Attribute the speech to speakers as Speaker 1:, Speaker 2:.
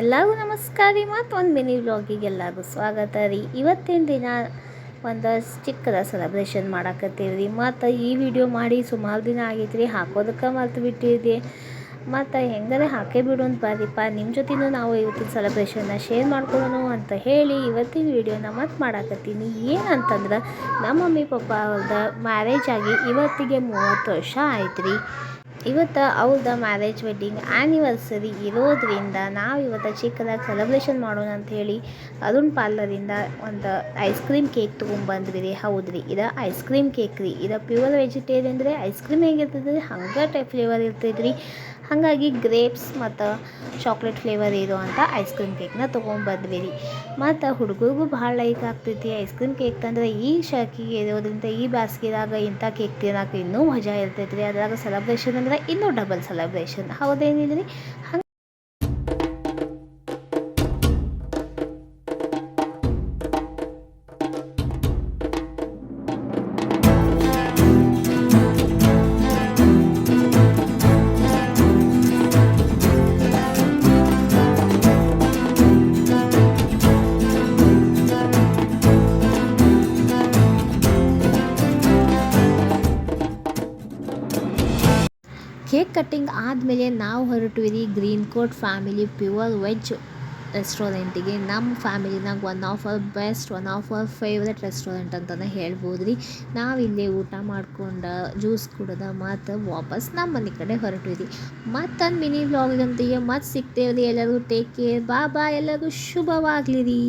Speaker 1: ಎಲ್ಲರಿಗೂ ನಮಸ್ಕಾರ ರೀ ಮತ್ತು ಒಂದು ಮಿನಿ ವ್ಲಾಗಿಗೆ ಎಲ್ಲರಿಗೂ ಸ್ವಾಗತ ರೀ. ಇವತ್ತಿನ ದಿನ ಒಂದು ಚಿಕ್ಕದ ಸೆಲೆಬ್ರೇಷನ್ ಮಾಡಾಕತ್ತೀವಿ ರೀ ಮತ್ತು ಈ ವಿಡಿಯೋ ಮಾಡಿ ಸುಮಾರು ದಿನ ಆಗೈತೆ ರೀ ಹಾಕೋದಕ್ಕೆ ಮರ್ತು ಬಿಟ್ಟಿದ್ದೆ. ಮತ್ತು ಹೆಂಗಾರೆ ಹಾಕೇ ಬಿಡು ಅಂತ ಬರ್ರಿಪ್ಪ ನಿಮ್ಮ ಜೊತೆನೂ ನಾವು ಇವತ್ತಿನ ಸೆಲೆಬ್ರೇಷನ್ನ ಶೇರ್ ಮಾಡ್ಕೊಳೋಣ ಅಂತ ಹೇಳಿ ಇವತ್ತಿನ ವಿಡಿಯೋನ ಮತ್ತೆ ಮಾಡಾಕತ್ತೀನಿ. ಏನಂತಂದ್ರೆ ನಮ್ಮ ಮಮ್ಮಿ ಪಪ್ಪ ಅವ್ರದ್ದು ಮ್ಯಾರೇಜ್ ಆಗಿ ಇವತ್ತಿಗೆ ಮೂವತ್ತು ವರ್ಷ ಆಯ್ತು ರೀ ಇವತ್ತು ಅವ್ರದ್ದು ಮ್ಯಾರೇಜ್ ವೆಡ್ಡಿಂಗ್ ಆ್ಯನಿವರ್ಸರಿ ಇರೋದರಿಂದ ನಾವು ಇವತ್ತು ಚಿಕ್ಕದಾಗಿ ಸೆಲೆಬ್ರೇಷನ್ ಮಾಡೋಣ ಅಂತ ಹೇಳಿ ಅರುಣ್ ಪಾರ್ಲರಿಂದ ಒಂದು ಐಸ್ ಕ್ರೀಮ್ ಕೇಕ್ ತೊಗೊಂಬಂದ್ವಿ ರೀ. ಹೌದು ರೀ ಇದು ಐಸ್ ಕ್ರೀಮ್ ಕೇಕ್ ರೀ. ಇದು ಪ್ಯೂರ್ ವೆಜಿಟೇರಿಯನ್ ರೀ ಐಸ್ ಕ್ರೀಮ್ ಹೇಗಿರ್ತದೆ ರೀ ಹಂಗೆ ಟೈಪ್ ಫ್ಲೇವರ್ ಇರ್ತೈತೆ ರೀ ಹಾಗಾಗಿ ಗ್ರೇಪ್ಸ್ ಮತ್ತು ಚಾಕ್ಲೇಟ್ ಫ್ಲೇವರ್ ಇರುವಂಥ ಐಸ್ ಕ್ರೀಮ್ ಕೇಕ್ನ ತೊಗೊಂಬಂದ್ವಿ ರೀ ಮತ್ತು ಹುಡುಗರಿಗೂ ಭಾಳ ಲೈಕ್ ಆಗ್ತೈತಿ. ಐಸ್ ಕ್ರೀಮ್ ಕೇಕ್ ತಂದ್ರೆ ಈ ಶಕಿಗೆ ಇರೋದ್ರಿಂದ ಈ ಬ್ಯಾಸ್ಗಿದಾಗ ಇಂಥ ಕೇಕ್ ತಿನ್ನೋಕೆ ಇನ್ನೂ ಮಜಾ ಇರ್ತೈತೆ ರೀ ಅದ್ರಾಗ ಸೆಲೆಬ್ರೇಷನ್ ಅಂದ್ರೆ ಇನ್ನೂ ಡಬಲ್ ಸೆಲೆಬ್ರೇಷನ್ ಹೌದೇನಿಲ್ಲ ರೀ ಹಂಗೆ ಕೇಕ್ ಕಟ್ಟಿಂಗ್ ಆದಮೇಲೆ ನಾವು ಹೊರಟು ರೀ green coat family pure veg ರೆಸ್ಟೋರೆಂಟಿಗೆ. ನಮ್ಮ ಫ್ಯಾಮಿಲಿನಾಗ one of our best one of our favourite restaurant ಅಂತಲೇ ಹೇಳ್ಬೋದು ರೀ ನಾವಿಲ್ಲೇ ಊಟ ಮಾಡ್ಕೊಂಡು ಜ್ಯೂಸ್ ಕುಡಿದ ಮತ್ತು ವಾಪಸ್ ನಮ್ಮ ಮನೆ ಕಡೆ ಹೊರಟಿವಿ. ಮತ್ತೊಂದು ಮಿನಿ ಅಂತೀಯ ಮತ್ತೆ ಸಿಗ್ತೇವೆ ರೀ ಎಲ್ಲರಿಗೂ. ಟೇಕ್ ಕೇರ್ ಬಾ ಬಾ ಎಲ್ಲರಿಗೂ ಶುಭವಾಗಲಿ ರೀ